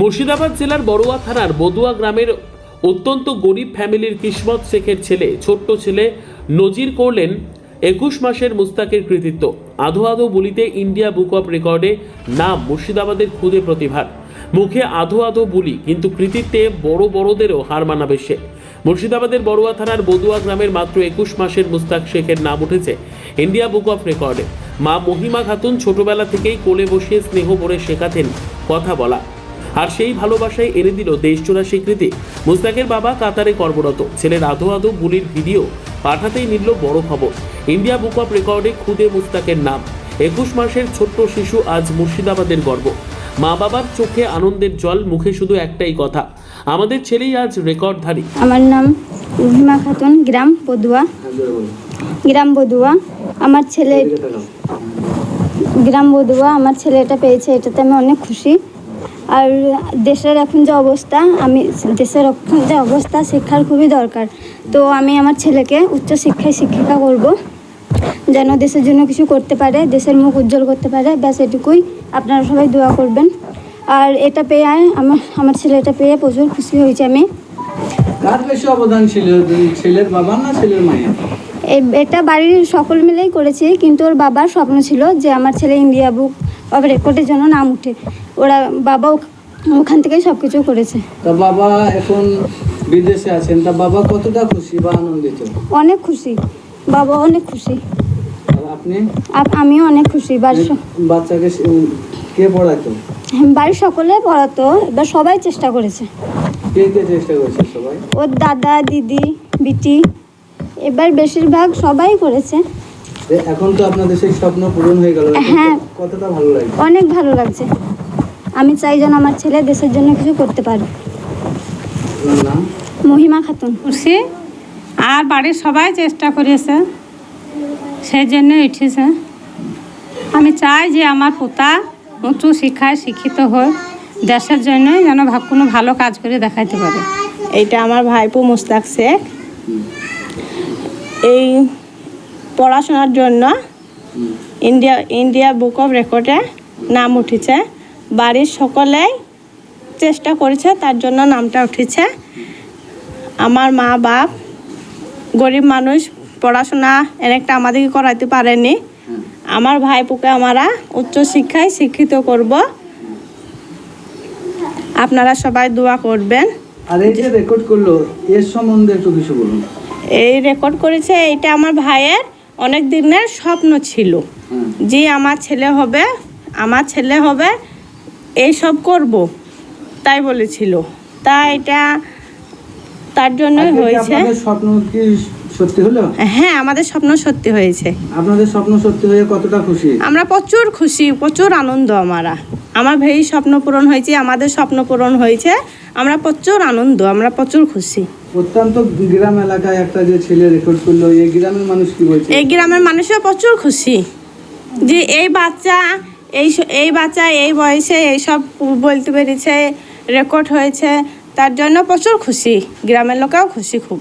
মুর্শিদাবাদ জেলার বড়ুয়া থানার বদুয়া গ্রামের অত্যন্ত গরিব ফ্যামিলির কিসমত শেখের ছেলে, ছোট্ট ছেলে নজির করলেন একুশ মাসের মুস্তাকের কৃতিত্ব। আধো আধো বলিতে ইন্ডিয়া বুক অফ রেকর্ডে নাম মুর্শিদাবাদের খুদে প্রতিভার। মুখে আধো আধো বুলি, কিন্তু কৃতিত্বে বড় বড়দেরও হার মানাবে সে। মুর্শিদাবাদের বড়ুয়া থানার বদুয়া গ্রামের মাত্র একুশ মাসের মুস্তাক শেখের নাম উঠেছে ইন্ডিয়া বুক অফ রেকর্ডে। মা মহিমা খাতুন ছোটবেলা থেকেই কোলে বসিয়ে স্নেহ করে শেখাতেন কথা বলা। আর সেই ভালোবাসায় এনে দিল দেশজোড়া স্বীকৃতি। মুস্তাকের বাবা কাতারে কর্মরত। ছেলের আধো আধো বুলির ভিডিও পাঠাতেই নিল বড় খবর। ইন্ডিয়া বুক অফ রেকর্ডে খুদে মুস্তাকের নাম। একুশ মাসের ছোট্ট শিশু আজ মুর্শিদাবাদের গর্ব। মা বাবার চোখে আনন্দের জল মুখে শুধু একটাই কথা। আমাদের ছেলেই আজ রেকর্ডধারী। আমার নাম রহিমা খাতুন গ্রাম বদুয়া গ্রাম বদুয়া আমার ছেলে গ্রাম বদুয়া আমার ছেলে এটা পেয়েছে এটাতে আমি অনেক খুশি। আর দেশের এখন যে অবস্থা আমি দেশের এখন যে অবস্থা শিক্ষার খুবই দরকার। তো আমি আমার ছেলেকে উচ্চ শিক্ষায় শিক্ষিকা করব যেন দেশের জন্য কিছু করতে পারে দেশের মুখ উজ্জ্বল করতে পারে ব্যাস এটুকুই। আপনারা সবাই দোয়া করবেন। আর এটা পেয়ে আমার আমার ছেলে এটা পেয়ে প্রচুর খুশি হয়েছে আমি। কার বেশি অবদান ছিল? ছেলের বাবা না ছেলের মায়ের? এটা বাড়ির সকল মিলেই করেছি কিন্তু ওর বাবার স্বপ্ন ছিল যে আমার ছেলে ইন্ডিয়া বুক অফ রেকর্ডের জন্য নাম উঠে। ওরা বাবা ওখান থেকেই সব কিছু করেছে। তা বাবা এখন বিদেশে আছেন তা বাবা কতটা খুশি বা আনন্দিত? অনেক খুশি। বাবা অনেক খুশি। আর আপনি? আর আমিও অনেক খুশি। বাড়ির স- বাচ্চাকে সে- কে পড়াতো? বাড়ির সকলে পড়াতো। এবার সবাই চেষ্টা করেছে। কে কে চেষ্টা করছে সবাই? ওর দাদা দিদি বিটি। এবার বেশিরভাগ সবাই করেছে। এখন তো আপনাদের সেই স্বপ্ন পূরণ হয়ে গেল হ্যাঁ। কতটা ভালো লাগে অনেক ভালো লাগছে। আমি চাই যেন আমার ছেলে দেশের জন্য কিছু করতে পারে। মহিমা খাতুন। খুশি? আর বাড়ির সবাই চেষ্টা করেছে। সেই জন্য উঠেছে। আমি চাই যে আমার পোতা উঁচু শিক্ষায় শিক্ষিত হয় দেশের জন্য যেন কোনো ভালো কাজ করে দেখাইতে পারে। এইটা আমার ভাইপো মুস্তাক শেখ। এই পড়াশোনার জন্য ইন্ডিয়া ইন্ডিয়া বুক অফ রেকর্ডে নাম উঠেছে। বাড়ির সকলেই চেষ্টা করেছে তার জন্য নামটা উঠেছে। আমার মা বাপ গরিব মানুষ পড়াশোনা অনেকটা আমাদেরকে করাইতে পারেনি। আমার ভাইপোকে আমরা উচ্চশিক্ষায় শিক্ষিত করব। আপনারা সবাই দোয়া করবেন। আর এই যে রেকর্ড করল এর সম্বন্ধে একটু কিছু বলুন। এই রেকর্ড করেছে এইটা আমার ভাইয়ের অনেক দিনের স্বপ্ন ছিল যে আমার ছেলে হবে আমার ছেলে হবে এই সব করব তাই বলেছিল। তা এটা তার জন্যই হয়েছে। স্বপ্ন কি সত্যি হলো? হ্যাঁ আমাদের স্বপ্ন সত্যি হয়েছে। আপনাদের স্বপ্ন সত্যি হয়ে কতটা খুশি? আমরা প্রচুর খুশি প্রচুর আনন্দ আমরা। আমার ভাই স্বপ্ন পূরণ হয়েছে আমাদের স্বপ্ন পূরণ হয়েছে। আমরা প্রচুর আনন্দ আমরা প্রচুর খুশি। অত্যন্ত গ্রাম এলাকায় একটা যে ছেলে রেকর্ড করল এই গ্রামের মানুষ কি বলছে? এই গ্রামের মানুষও প্রচুর খুশি। যে এই বাচ্চা এই এই বাচ্চা এই বয়সে এইসব বলতে পেরেছে রেকর্ড হয়েছে তার জন্য প্রচুর খুশি। গ্রামের লোকেও খুশি খুব?